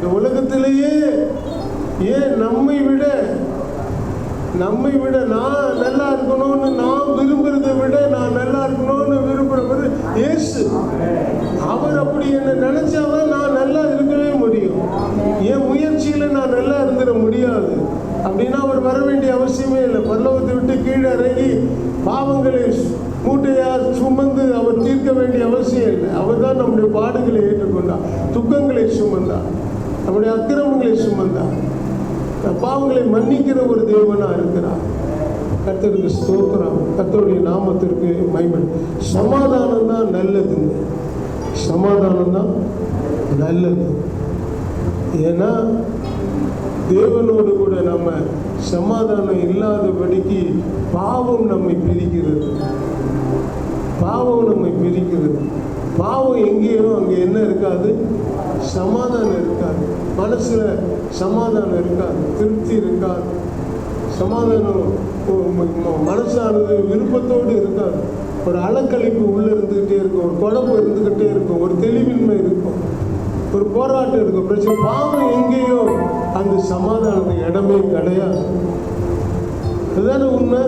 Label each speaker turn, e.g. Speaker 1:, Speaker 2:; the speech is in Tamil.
Speaker 1: இந்த உலகத்திலேயே ஏன் நம்மை விட நம்மை விட நான் நல்லா இருக்கணும்னு நான் விரும்புறதை விட நான் நல்லா இருக்கணும்னு விரும்புறவர் இயேசு. அவர் அப்படி என்ன நினைச்சாதான் நான் நல்லா இருக்கவே முடியும். என் முயற்சியில நான் நல்லா இருந்துட முடியாது. அப்படின்னா அவர் வர வேண்டிய அவசியமே இல்லை. பல்லவத்தை விட்டு கீழே இறங்கி பாவங்களை மூட்டையா சுமந்து அவர் தீர்க்க வேண்டிய அவசியம் இல்லை. அவர் தான் நம்முடைய பாடுகளை ஏற்றுக்கொண்டார். துக்கங்களை சுமந்தார். நம்முடைய அக்கிரமங்களை சுமந்தார். பாவங்களை மன்னிக்கிற ஒரு தேவனாக இருக்கிறார். கத்தருக்கு ஸ்தோத்திரம். கத்தருடைய நாமத்திற்கு மைமன் சமாதானம் தான் நல்லதுங்க சமாதானம் தான் நல்லது. ஏன்னா தேவனோடு கூட நம்ம சமாதானம் இல்லாதபடிக்கு பாவம் நம்மை பிரிக்கிறது. பாவம் நம்மை பிரிக்கிறது. பாவம் எங்கேயோ அங்கே என்ன இருக்காது? சமாதானம் இருக்காது. மனசில் சமாதானம் இருக்காது. திருப்தி இருக்காது. சமாதானம் மனசானது விருப்பத்தோடு இருக்காது. ஒரு அலக்கழிப்பு உள்ளே இருந்துக்கிட்டே இருக்கும். ஒரு குழப்பம் இருந்துக்கிட்டே இருக்கும். ஒரு தெளிவின்மை இருக்கும். ஒரு போராட்டம் இருக்கும். பிரச்சனை பாவம் எங்கேயோ அந்த சமாதானத்துக்கு இடமே கிடையாது. அதுதானே உண்மை?